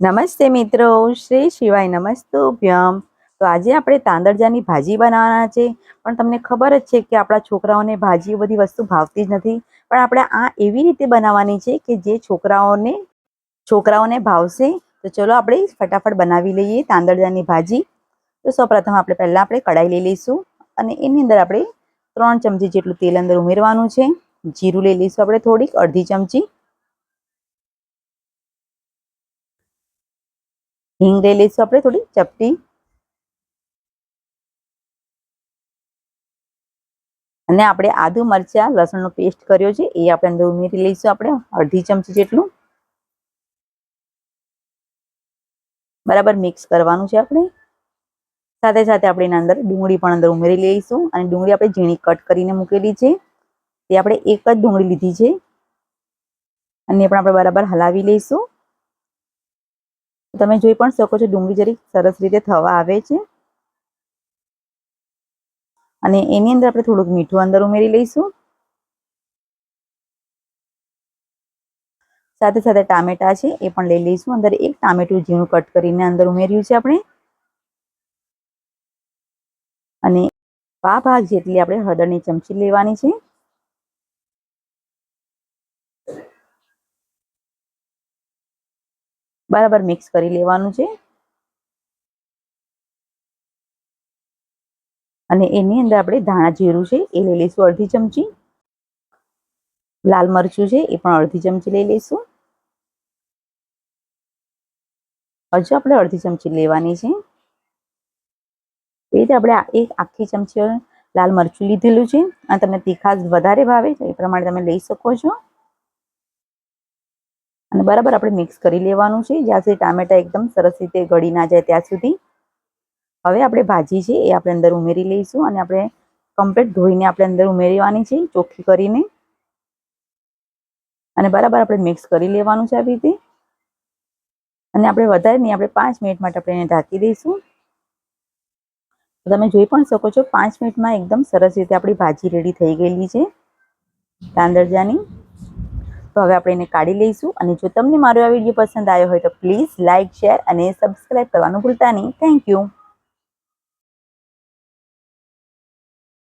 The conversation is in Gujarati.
નમસ્તે મિત્રો, શ્રી શિવાય નમસ્તુભ્યમ. તો આજે આપણે તાંદળજાની ભાજી બનાવવાના છે. પણ તમને ખબર જ છે કે આપણા છોકરાઓને ભાજી બધી વસ્તુ ભાવતી જ નથી. પણ આપણે આ એવી રીતે બનાવવાની છે કે જે છોકરાઓને છોકરાઓને ભાવશે. તો ચલો આપણે ફટાફટ બનાવી લઈએ તાંદળજાની ભાજી. તો સૌપ્રથમ આપણે પહેલાં આપણે કઢાઈ લઈ લઈશું અને એની અંદર આપણે ત્રણ ચમચી જેટલું તેલ અંદર ઉમેરવાનું છે. જીરું લઈ લઈશું આપણે થોડીક, અડધી ચમચી. હિંગ લઈ લઈશું આપણે થોડી, ચપટી. અને આપણે આદુ મરચા, લસણનો પેસ્ટ કર્યો છે, એ આપણે અંદર ઉમેરી લઈશું આપણે, અડધી ચમચી જેટલું. બરાબર મિક્સ કરવાનું છે આપણે. સાથે સાથે આપણે એના અંદર ડુંગળી પણ અંદર ઉમેરી લઈશું, અને ડુંગળી આપણે ઝીણી કટ કરીને મૂકેલી છે. તે આપણે એક જ ડુંગળી લીધી છે. અને એ પણ આપણે બરાબર હલાવી લઈશું. તમે જોઈ પણ શકો છો ડુંગળી જરી સરસ રીતે થવા આવે છે. અને એની અંદર આપણે થોડુંક મીઠું અંદર ઉમેરી લઈશું. સાથે સાથે ટામેટા છે એ પણ લઈ લઈશું. અંદર એક ટામેટું ઝીણું કટ કરીને અંદર ઉમેર્યું છે આપણે. અને પા ભાગ જેટલી આપણે હળદરની ચમચી લેવાની છે. બરાબર મિક્સ કરી લેવાનું છે. અને એની અંદર આપણે ધાણા જીરું છે, એ લઈ લઈશું અડધી ચમચી. લાલ મરચું છે, એ પણ અડધી ચમચી લઈ લઈશું. હજુ આપણે અડધી ચમચી લેવાની છે. એ રીતે આપણે એક આખી ચમચી લાલ મરચું લીધેલું છે. અને તમને તીખાશ વધારે ભાવે એ પ્રમાણે તમે લઈ શકો છો. અને બરાબર આપણે મિક્સ કરી લેવાનું છે. જ્યાં સુધી ટામેટા એકદમ સરસ રીતે ગળી ના જાય ત્યાં સુધી. હવે આપણે ભાજી છે એ આપણે અંદર ઉમેરી લઈશું અને આપણે કમ્પ્લીટ ધોઈને આપણે અંદર ઉમેરવાની છે, ચોખ્ખી કરીને. અને બરાબર આપણે મિક્સ કરી લેવાનું છે આવી રીતે. અને આપણે વધારે નહીં, આપણે પાંચ મિનિટ માટે આપણે એને ઢાંકી દઈશું. તમે જોઈ પણ શકો છો, પાંચ મિનિટમાં એકદમ સરસ રીતે આપણી ભાજી રેડી થઈ ગયેલી છે. તાંદરજાની તો હવે આપણે એને કાઢી લઈશું. અને જો તમને મારો આ વીડિયો પસંદ આવ્યો હોય તો પ્લીઝ લાઇક શેર અને સબસ્ક્રાઈબ કરવાનું ભૂલતા નહીં. Thank you